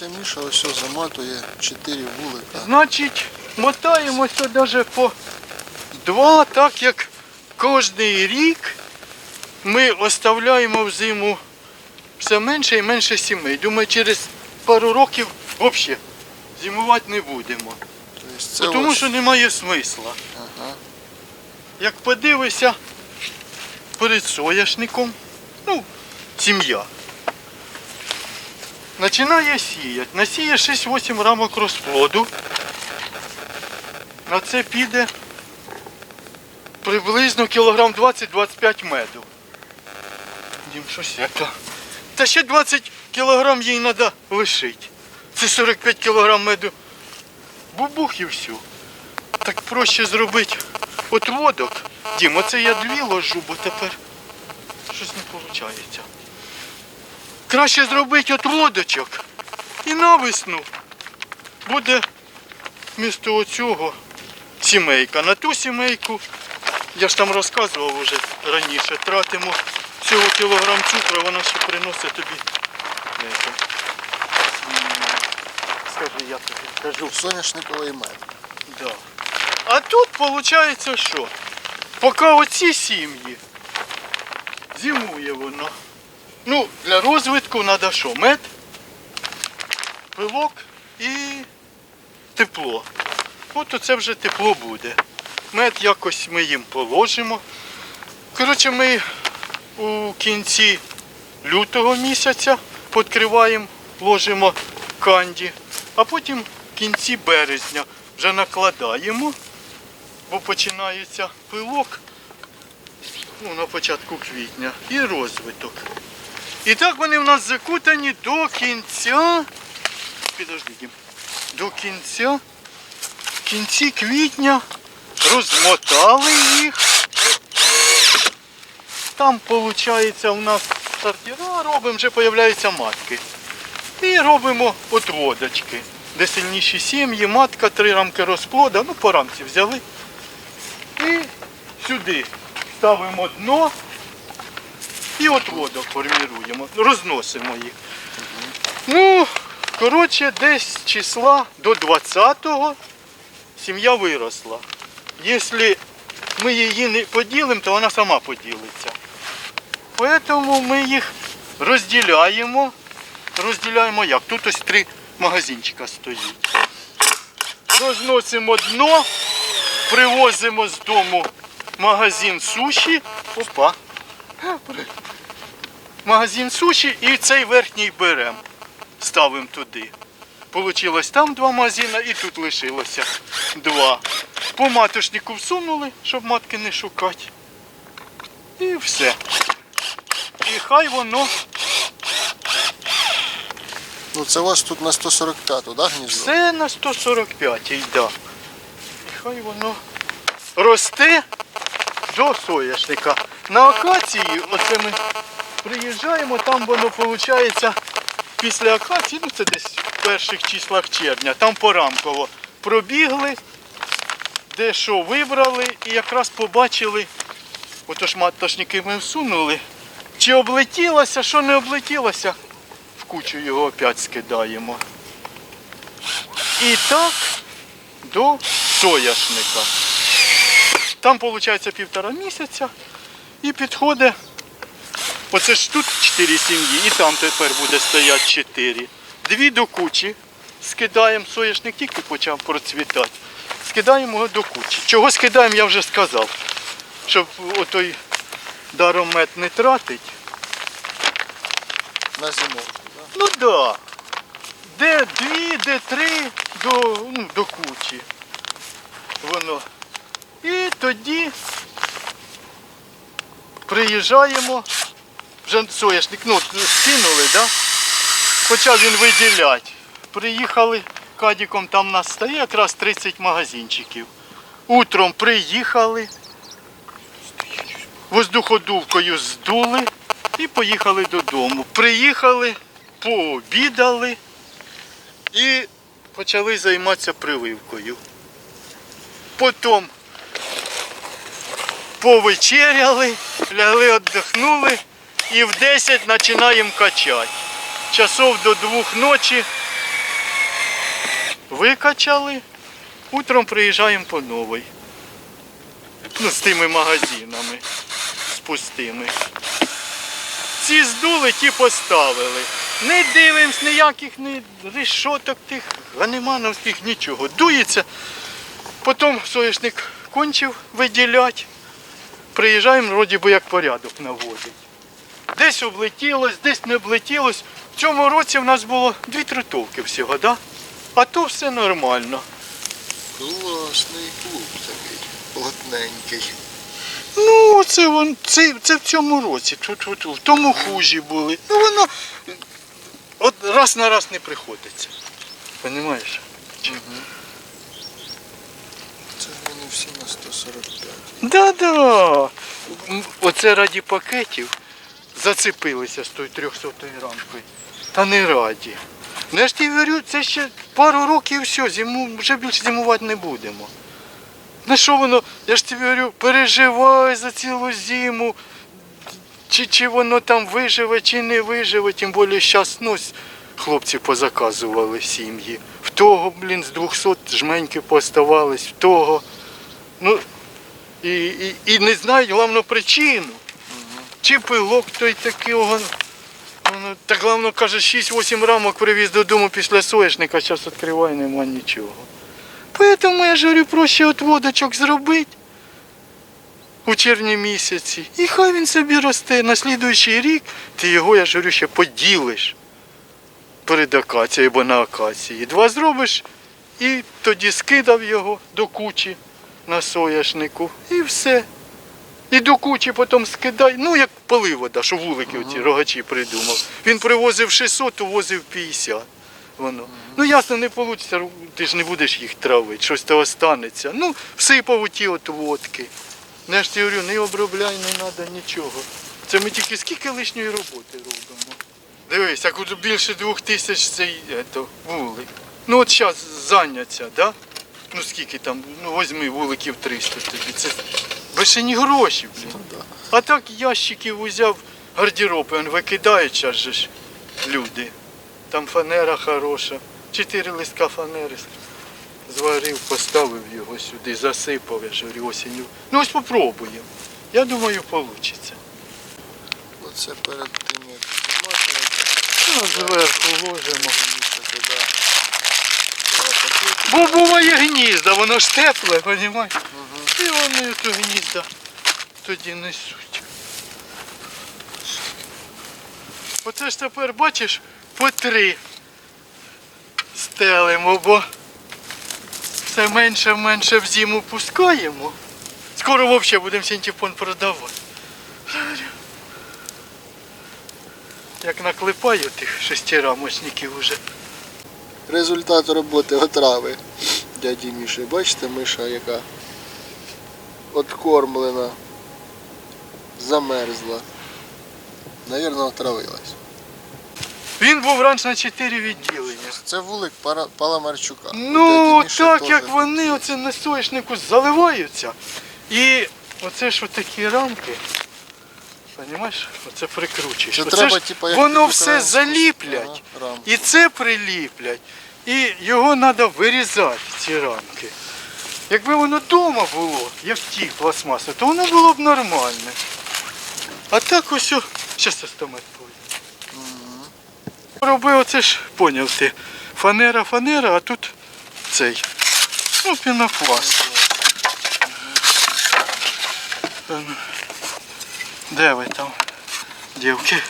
Дядя Міша ось заматує 4 вулика. Значить, мотаємося навіть по два, так як кожний рік ми оставляємо в зиму все менше і менше сімей. Думаю, через пару років взагалі зимувати не будемо. Тобто це Тому ось- що немає смисла. Ага. Як подивишся перед соняшником, ну, сім'я. Починає сіяти. Насіє 6-8 рамок розплоду. На це піде приблизно кілограм 20-25 меду. Дім, щось яка. Та ще 20 кілограм їй треба лишити. Це 45 кілограм меду. Бубух і все. Так проще зробити отводок. Дім, оце я дві ложу, бо тепер щось не виходить. Краще зробити отводочок. І на весну буде вмісто оцього сімейка. На ту сімейку, я ж там розказував вже раніше, тратимо всього кілограм цукру, вона ще приносить тобі. м, Скажи, я тобі кажу. Соняшниковий мед. Да. А тут виходить що? Поки оці сім'ї зимує воно. Ну, для розвитку треба що? Мед, пилок і тепло. От оце вже тепло буде. Мед якось ми їм положимо. Коротше, ми у кінці лютого місяця підкриваємо, ложимо канді, а потім в кінці березня вже накладаємо, бо починається пилок ну, на початку квітня і розвиток. І так вони в нас закутані до кінця. Підожди, До кінця. В кінці квітня розмотали їх. Там виходить у нас сортира робимо, вже з'являються матки. І робимо отводочки. Де сильніші сім'ї, матка, три рамки розплода, ну по рамці взяли. І сюди ставимо дно і отводок форміруємо, розносимо їх. Ну, коротше, десь числа до 20-го сім'я виросла. Якщо ми її не поділимо, то вона сама поділиться. Тому ми їх розділяємо. Розділяємо як? Тут ось три магазинчика стоїть. Розносимо дно, привозимо з дому магазин суші. Опа. Магазин суші і цей верхній беремо. Ставимо туди. Получилось там два магазини і тут лишилося два. По матушнику всунули, щоб матки не шукати. І все. І хай воно Ну це у вас тут на 145-ту, да, гніздо? Все на 145 йде. І хай воно росте до соняшника. На акації, оце ми приїжджаємо, там воно виходить після акації, ну це десь в перших числах червня, там порамково пробігли, де що вибрали і якраз побачили, отож матошники ми всунули, чи облетілося, що не облетілося, в кучу його опять скидаємо. І так до сояшника. Там виходить півтора місяця і підходить. Оце ж тут чотири сім'ї, і там тепер буде стояти чотири. Дві до кучі скидаємо, соняшник тільки почав процвітати. Скидаємо його до кучі. Чого скидаємо, я вже сказав. Щоб отой даром мед не тратить. На зимовку, да? Ну так. Да. Де дві, де три до, ну, до кучі. Воно. І тоді приїжджаємо, вже соняшник, ну, скинули, да? почав він виділяти. Приїхали кадіком, там нас стає якраз 30 магазинчиків. Утром приїхали, воздуходувкою здули і поїхали додому. Приїхали, пообідали і почали займатися прививкою. Потім повечеряли, лягли, віддихнули і в 10 починаємо качати. Часов до двох ночі викачали, утром приїжджаємо по новий. Ну, з тими магазинами, з пустими. Ці здули, ті поставили. Не дивимось ніяких ні решоток тих, ганемановських, нічого. Дується. Потім соняшник кончив виділяти. Приїжджаємо, вроді би як порядок наводять. Десь облетілось, десь не облетілось. В цьому році в нас було дві трутовки всього, да? а то все нормально. Класний клуб такий, плотненький. Ну, це вон, це, це в цьому році, в тому хужі були. Ну воно от раз на раз не приходиться. Понімаєш? Це вони всі на 145. Да-да. Оце раді пакетів зацепилися з тою 300 рамкою. Та не раді. Ну ж тобі говорю, це ще пару років і все, зиму, вже більше зимувати не будемо. На що воно, я ж тобі говорю, переживай за цілу зиму, чи, чи воно там виживе, чи не виживе, тим більше зараз ну, хлопці позаказували сім'ї. В того, блін, з 200 жменьки поставались, в того. Ну, і, і, і не знають головну причину. Чи пилок той такого. Ну, так головно каже, 6-8 рамок привіз додому після соняшника, зараз відкриваю, нема нічого. Поэтому я ж говорю, проще от зробити у червні місяці. І хай він собі росте. На слідуючий рік ти його, я ж говорю, ще поділиш перед акацією або на акації. Два зробиш і тоді скидав його до кучі на соняшнику і все. І до кучі потім скидай, ну як поливода, що вулики оці рогачі придумав. Він привозив 600, увозив 50. Воно. Ну ясно, не вийде, ти ж не будеш їх травити, щось то останеться. Ну, всипав у ті от водки. Я ж говорю, не обробляй, не треба нічого. Це ми тільки скільки лишньої роботи робимо. Дивись, як більше двох тисяч цей вулик. Ну от зараз зайняться, да? Ну скільки там, ну візьми вуликів 300 тобі. Це бешені гроші, блін. Ну. А так ящиків узяв гардероб, він викидає час же ж люди. Там фанера хороша. Чотири листка фанери зварив, поставив його сюди, засипав, я ж говорю, осінню. Ну ось попробуємо. Я думаю, вийде. Оце перед тим, як Ну, зверху ложимо. вішати, да. Два пакети. Бо буває гнізда, воно ж тепле, розумієш? І вони то гнізда тоді несуть. Оце ж тепер бачиш по три стелимо, бо все менше менше в зиму пускаємо. Скоро взагалі будемо синтепон продавати. Як наклепаю тих шестирамочників уже. Результат роботи отрави дяді Міші. Бачите, миша яка откормлена, замерзла. Навірно, отравилась. Він був раніше на чотири відділення. Це вулик Пара- Паламарчука. У Ну, дяді Міші так теж. як вони оце на соняшнику заливаються. І оце ж такі рамки. Понімаєш? Оце прикручуєш. Це Оце треба, ж типа, як воно все заліплять. ага, рамку. І це приліплять. І його треба вирізати, ці рамки. Якби воно вдома було, як ті пластмаси, то воно було б нормальне. А так ось, о- щас я стомат. Робив оце ж, поняв ти, фанера, фанера, а тут цей. Ну, пінопласт. Е, ну, Де ви там, дівки?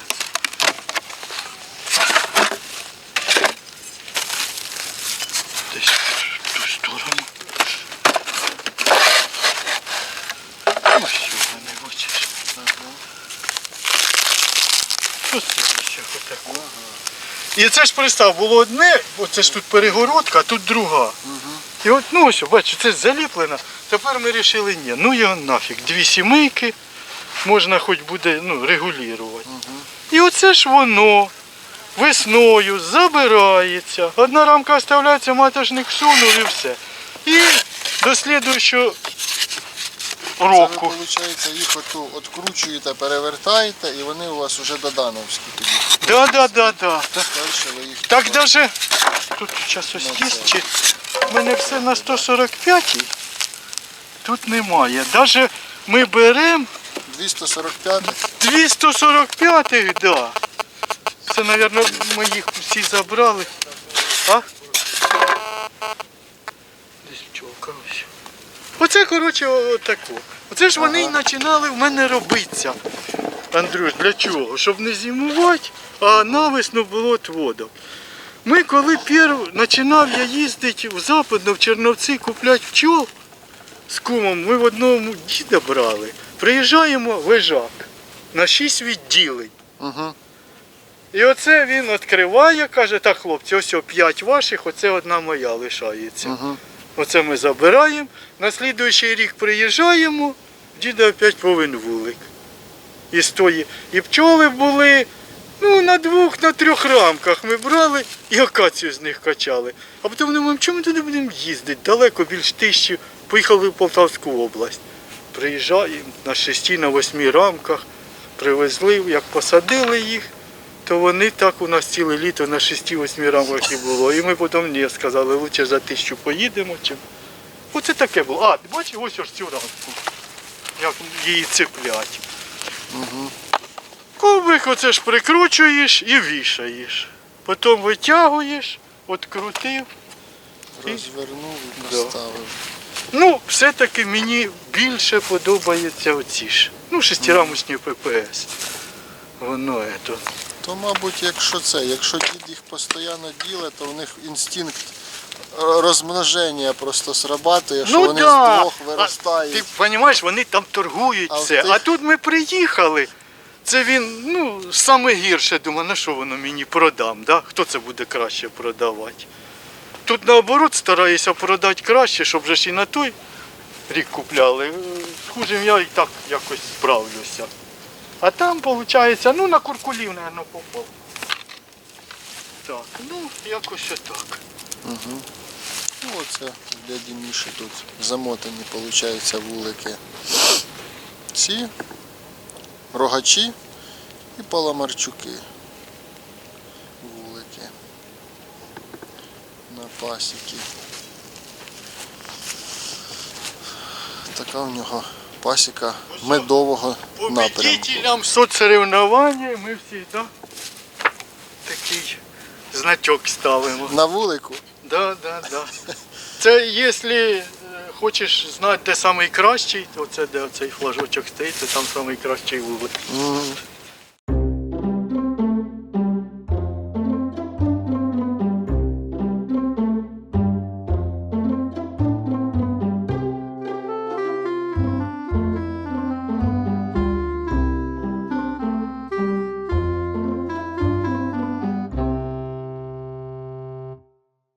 Десь в ту сторону. Ось його не бачиш. Ось ось його отаку. І це ж пристав, було одне, оце ж тут перегородка, а тут друга. І от, ну ось, бачу, це заліплено. Тепер ми вирішили, ні, ну його нафіг. Дві сімейки можна хоч буде ну, регулювати. І оце ж воно весною забирається. Одна рамка оставляється, матажник сунув і все. І до слідуючого Це ви, року. виходить, їх оту откручуєте, перевертаєте, і вони у вас вже додановські тоді. Да, да, да, да. Далі ви їх Так даже тут зараз ось є, чи в мене все на 145 Тут немає. Навіть ми беремо 245 245-х, да. Це, мабуть, ми їх всі забрали. А? Десь пчолка ось. Оце, коротше, отако. Оце ж вони й починали в мене робитися. Андрюш, для чого? Щоб не зимувати, а навесно було отводом. Ми коли перв починав я їздити в Западно, в Черновці купляти пчол з кумом, ми в одному діда брали. Приїжджаємо лежак на шість відділень. Угу. І оце він відкриває, каже, так, хлопці, ось п'ять ваших, оце одна моя лишається. Угу. Оце ми забираємо. На слідуючий рік приїжджаємо, діда опять повинен вулик. І стої. І пчоли були ну, на двох, на трьох рамках ми брали і акацію з них качали. А потім думаємо, чому ми туди будемо їздити? Далеко більш тисячі. Поїхали в Полтавську область. Приїжджаємо на шесті, на восьмі рамках, привезли, як посадили їх, то вони так у нас ціле літо на шесті-восьмі рамках і було. І ми потім ні, сказали, лучше за тисячу поїдемо, чим. Оце таке було. А, бачиш, ось ось цю рамку. Як її цеплять. Угу. Ковбик оце ж прикручуєш і вішаєш. Потім витягуєш, открутив. Розвернув і поставив. Ну, все-таки мені більше подобається оці ж. Ну, шестирамочні ППС. Воно ето. То, мабуть, якщо це, якщо дід їх постійно ділить, то в них інстинкт розмноження просто срабатує, що Ну вони да. з двох А виростають. Ти розумієш, вони там торгують А в це. тих- А тут ми приїхали. Це він, ну, саме гірше, думаю, на що воно мені продам, да? хто це буде краще продавати. Тут наоборот стараюся продати краще, щоб вже ж і на той рік купляли. Хуже я і так якось справлюся. А там, виходить, ну на куркулів, мабуть, попав. Так, ну, якось отак. Угу. Ну, оце дяді Міші тут замотані, виходить, вулики. Ці рогачі і паламарчуки. Вулики. На пасіки. Така в нього пасіка медового напрямку. Победителям соцсоревновання ми всі, да? Такий значок ставимо. На вулику? Да, да, да. Це якщо е, хочеш знати, де найкращий, то це де цей флажочок стоїть, то там найкращий вулик. Мгм.